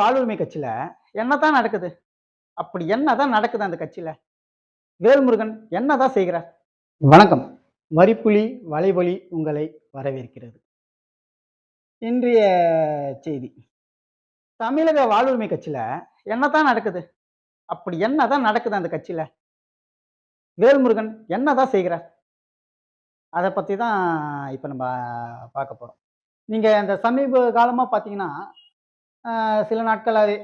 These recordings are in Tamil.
வாழ்வுரிமை கட்சியில என்னதான் நடக்குது? அப்படி என்னதான் நடக்குது அந்த கட்சியில? வேல்முருகன் என்னதான் செய்கிறார்? வணக்கம். வரிப்புலி வலைவலி உங்களை வரவேற்கிறது. இன்றைய செய்தி. தமிழக வாழ்வுரிமை கட்சியில என்னதான் நடக்குது? அப்படி என்னதான் நடக்குது அந்த கட்சியில? வேல்முருகன் என்னதான் செய்கிறார்? அதை பற்றி தான் இப்போ நம்ம பார்க்க போகிறோம் நீங்கள் இந்த சமீப காலமாக பார்த்தீங்கன்னா சில நாட்களாகவே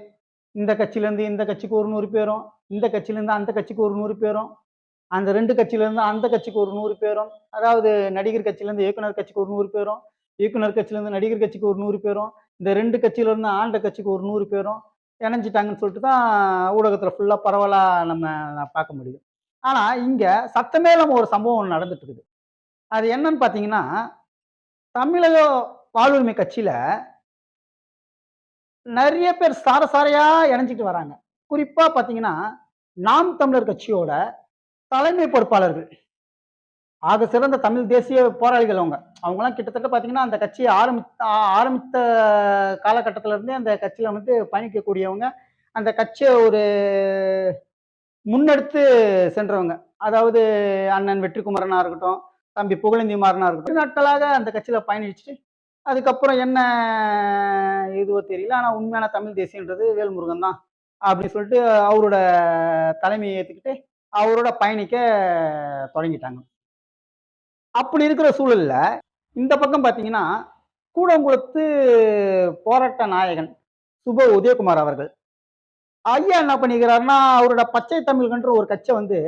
இந்த கட்சியிலேருந்து இந்த கட்சிக்கு ஒரு நூறு பேரும் இந்த கட்சியிலேருந்து அந்த கட்சிக்கு ஒரு நூறு பேரும் அந்த ரெண்டு கட்சியிலேருந்து அந்த கட்சிக்கு ஒரு நூறு பேரும் அதாவது நடிகர் கட்சியிலேருந்து இயக்குனர் கட்சிக்கு ஒரு நூறு பேரும் இயக்குனர் கட்சியிலேருந்து நடிகர் கட்சிக்கு ஒரு நூறு பேரும் இந்த ரெண்டு கட்சியிலேருந்து ஆண்ட கட்சிக்கு ஒரு நூறு பேரும் இணைஞ்சிட்டாங்கன்னு சொல்லிட்டு தான் ஊடகத்தில் ஃபுல்லாக பரவலாக நம்ம பார்க்க முடியுது ஆனால் இங்கே சத்தமே நம்ம ஒரு சம்பவம் ஒண்ணு நடந்துட்டு இருக்குது அது என்னன்னு பார்த்தீங்கன்னா தமிழக வாழ்வுரிமை கட்சியில் நிறைய பேர் சார சாரையா இணைஞ்சிட்டு வராங்க. குறிப்பா பாத்தீங்கன்னா நாம் தமிழர் கட்சியோட தலைமை பொறுப்பாளர்கள். ஆக சிறந்த தமிழ் தேசிய போராளிகள் அவங்க. அவங்கலாம் கிட்டத்தட்ட பாத்தீங்கன்னா அந்த கட்சியை ஆரம்பித்த ஆரம்பித்த காலகட்டத்தில இருந்தே அந்த கட்சியில வந்து பயணிக்கக்கூடியவங்க. அந்த கட்சியை ஒரு முன்னெடுத்து சென்றவங்க. அதாவது அண்ணன் வெற்றிக்குமரனா இருக்கட்டும் தம்பி புகழந்திமாரனாக இருக்கட்டும் நாட்களாக அந்த கட்சியில பயணிச்சுட்டு அதுக்கப்புறம் என்ன இதுவோ தெரியல. ஆனால் உண்மையான தமிழ் தேசியன்றது வேல்முருகன் தான் அப்படின்னு சொல்லிட்டு அவரோட தலைமையை ஏற்றுக்கிட்டு அவரோட பயணிக்க தொடங்கிட்டாங்க. அப்படி இருக்கிற சூழலில் இந்த பக்கம் பார்த்தீங்கன்னா கூடங்குளத்து போராட்ட நாயகன் சுப உதயகுமார் அவர்கள். ஐயா என்ன பண்ணிக்கிறாருன்னா அவரோட பச்சை தமிழ்கன்ற ஒரு கட்சியை வந்து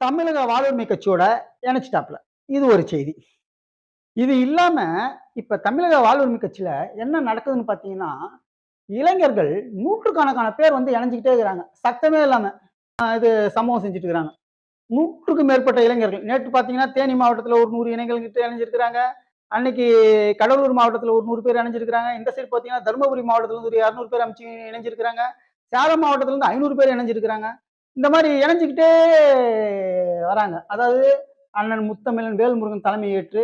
தமிழக வாழ்வுரிமை கட்சியோட இணைச்சிட்டாப்புல. இது ஒரு செய்தி. இது இல்லாம இப்ப தமிழக வாழ்வுரிமை கட்சியில என்ன நடக்குதுன்னு பாத்தீங்கன்னா இளைஞர்கள் நூற்றுக்கணக்கான பேர் வந்து இணைஞ்சுக்கிட்டே இருக்கிறாங்க. சத்தமே இல்லாம இது சம்பவம் செஞ்சுட்டு இருக்கிறாங்க. நூற்றுக்கும் மேற்பட்ட இளைஞர்கள் நேற்று பார்த்தீங்கன்னா தேனி மாவட்டத்தில் ஒரு நூறு இளைஞர்கள் கிட்ட இணைஞ்சிருக்கிறாங்க. அன்னைக்கு கடலூர் மாவட்டத்தில் ஒரு நூறு பேர் இணைஞ்சிருக்கிறாங்க. இந்த சைடு பார்த்தீங்கன்னா தருமபுரி மாவட்டத்தில் இருந்து ஒரு இரநூறு பேர் அமைச்சு இணைஞ்சிருக்கிறாங்க. சேலம் மாவட்டத்தில் இருந்து ஐநூறு பேர் இணைஞ்சிருக்கிறாங்க. இந்த மாதிரி இணைஞ்சிக்கிட்டே வராங்க. அதாவது அண்ணன் முத்தமிழன் வேல்முருகன் தலைமை ஏற்று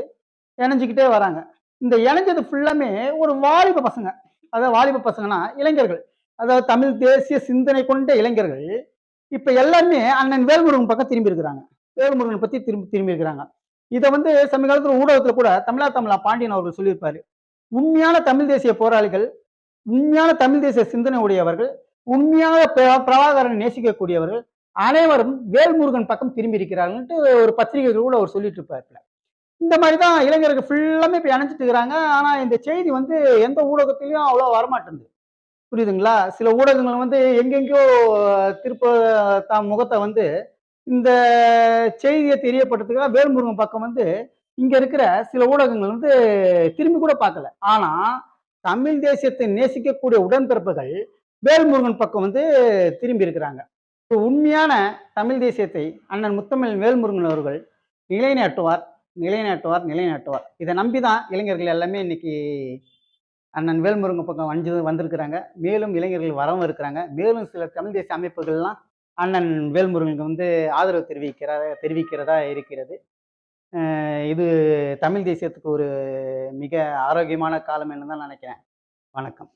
இணைஞ்சுக்கிட்டே வராங்க. இந்த இணைஞ்சது ஃபுல்லாமே ஒரு வாலிப பசங்க. அதாவது வாலிப பசங்கன்னா இளைஞர்கள். அதாவது தமிழ் தேசிய சிந்தனை கொண்ட இளைஞர்கள். இப்போ எல்லாருமே அண்ணன் வேல்முருகன் பக்கம் திரும்பி இருக்கிறாங்க. வேல்முருகன் பற்றி திரும்பி திரும்பி இருக்கிறாங்க. இதை வந்து சமீப ஊடகத்தில் கூட தமிழா தமிழா பாண்டியன் அவர்கள் சொல்லியிருப்பாரு. உண்மையான தமிழ் தேசிய போராளிகள் உண்மையான தமிழ் தேசிய சிந்தனை உடையவர்கள் உண்மையான பிர- பிரபாகரனை நேசிக்கக்கூடியவர்கள் அனைவரும் வேல்முருகன் பக்கம் திரும்பி இருக்கிறார்கள்ட்டு ஒரு பத்திரிகைகள் கூட அவர் சொல்லிட்டு இருப்பார்ல. இந்த மாதிரி தான் இளைஞர்கள் ஃபுல்லாமே இப்போ இணைஞ்சிட்டு இருக்கிறாங்க. ஆனால் இந்த செய்தி வந்து எந்த ஊடகத்திலையும் அவ்வளோ வரமாட்டேங்குது. புரியுதுங்களா? சில ஊடகங்கள் வந்து எங்கெங்கேயோ திருப்ப தான் முகத்தை வந்து இந்த செய்தியை தெரியப்படுறதுக்காக வேல்முருகன் பக்கம் வந்து இங்கே இருக்கிற சில ஊடகங்கள் வந்து திரும்பி கூட பார்க்கல. ஆனால் தமிழ் தேசியத்தை நேசிக்கக்கூடிய உடன்பிறப்புகள் வேல்முருகன் பக்கம் வந்து திரும்பி இருக்கிறாங்க. உண்மையான தமிழ் தேசியத்தை அண்ணன் முத்தமிழ் வேல்முருகன் அவர்கள் நிலைநாட்டுவார் நிலைநாட்டுவார் நிலைநாட்டுவார். இதை நம்பி தான் இளைஞர்கள் எல்லாமே இன்னைக்கு அண்ணன் வேல்முருங்க பக்கம் வந்து வந்திருக்கிறாங்க. மேலும் இளைஞர்கள் வரவும் இருக்கிறாங்க. மேலும் சில தமிழ் தேசிய அமைப்புகள்லாம் அண்ணன் வேல்முருகனுக்கு வந்து ஆதரவு தெரிவிக்கிறதா தெரிவிக்கிறதா இருக்கிறது. இது தமிழ் தேசியத்துக்கு ஒரு மிக ஆரோக்கியமான காலம் என்று தான் நினைக்கிறேன். வணக்கம்.